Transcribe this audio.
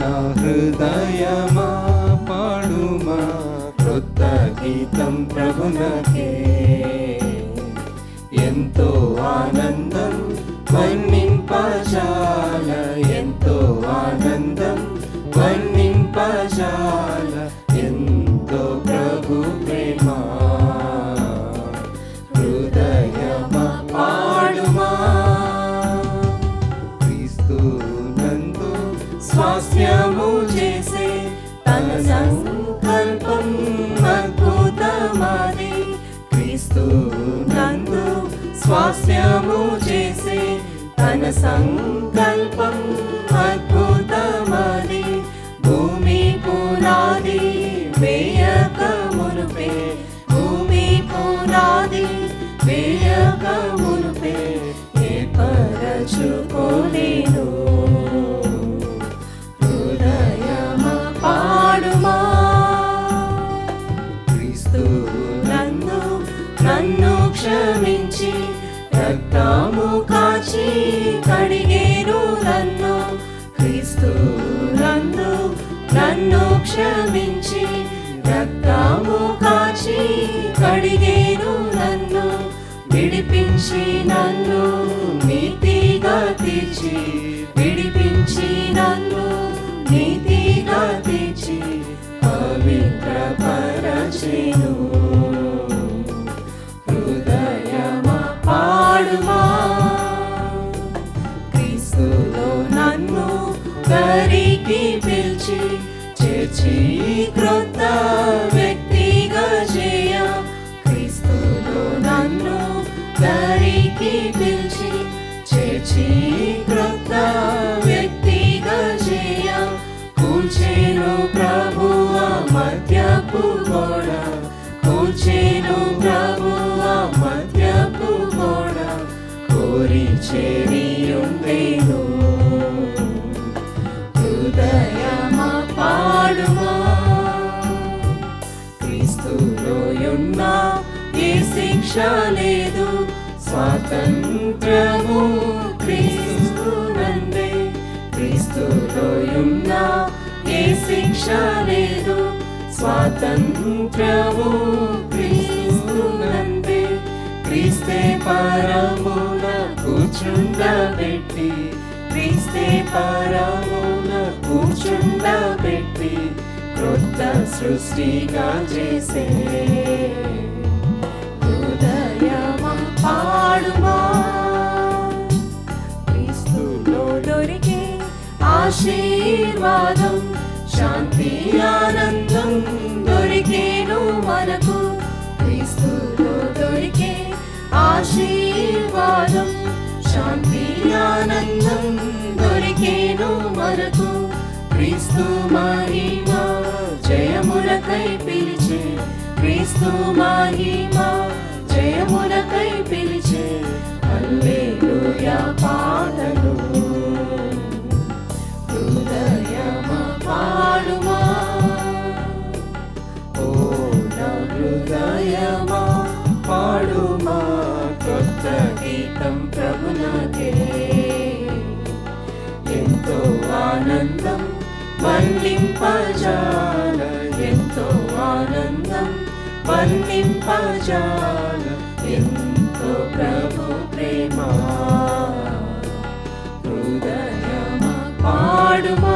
నా హృదయమా పాడుమా క్రొత్త గీతం ప్రభునకే. ఎంతో ఆనందం వర్ణింపజాల ఎంతో ఆనందం వర్ణింపజాల. సంకల్పం అద్భుతమాది క్రీస్తు నందు స్వాస్థ్యము చేసే తన సంకల్పం అద్భుతమాది భూమి పునాది వేయక మునుపే భూమి పునాది వేయక మునుపే ఏర్పరచుకోలేను హృదయమా నన్ను నన్ను క్షమించి రక్తము కాచి కడిగేను నన్ను. క్రీస్తు నన్ను నన్ను క్షమించి రక్తము కాచి కడిగేను నన్ను. విడిపించి నన్ను నీతిగా తీర్చి విడిపించి నన్ను. పవిత్రపరచెను హృదయమా పాడుమా. క్రీస్తులో నన్ను దరికి పిలిచి చేర్చి క్రొత్త వ్యక్తిగా చేయ. క్రీస్తులో నన్ను దరికి పిలిచి చేర్చి క్రొత్త కోరి చేరియుండేను. హృదయమా పాడుమా? క్రీస్తులోయున్న ఏ శిక్ష లేదు. స్వాతంత్రము క్రీస్తునందే. క్రీస్తులోయున్న ఏ శిక్ష లేదు. స్వాతంత్రము క్రీస్తునందే. క్రీస్తే పరమున కూర్చుండబెట్టి క్రీస్తే పరమున కూర్చుండబెట్టి క్రొత్త సృష్టిగా చేసే. హృదయమా పాడుమా? క్రీస్తులో దొరికే ఆశీర్వాదం శాంతి ఆనందం దొరికేను మనకు. క్రీస్తులో దొరికే ఆశీర్వాదం శాంతి ఆనందం దొరికేను మనకు క్రీస్తు మహిమా జయమునకై పిలిచే. క్రీస్తు మహిమా జయమునకై పిలిచే. గీతం ప్రభునకే ఎంతో ఆనందం వర్ణింపజాల ఎంతో ఆనందం వర్ణింపజాల ఎంతో ప్రభు ప్రేమ. హృదయమా పాడుమా.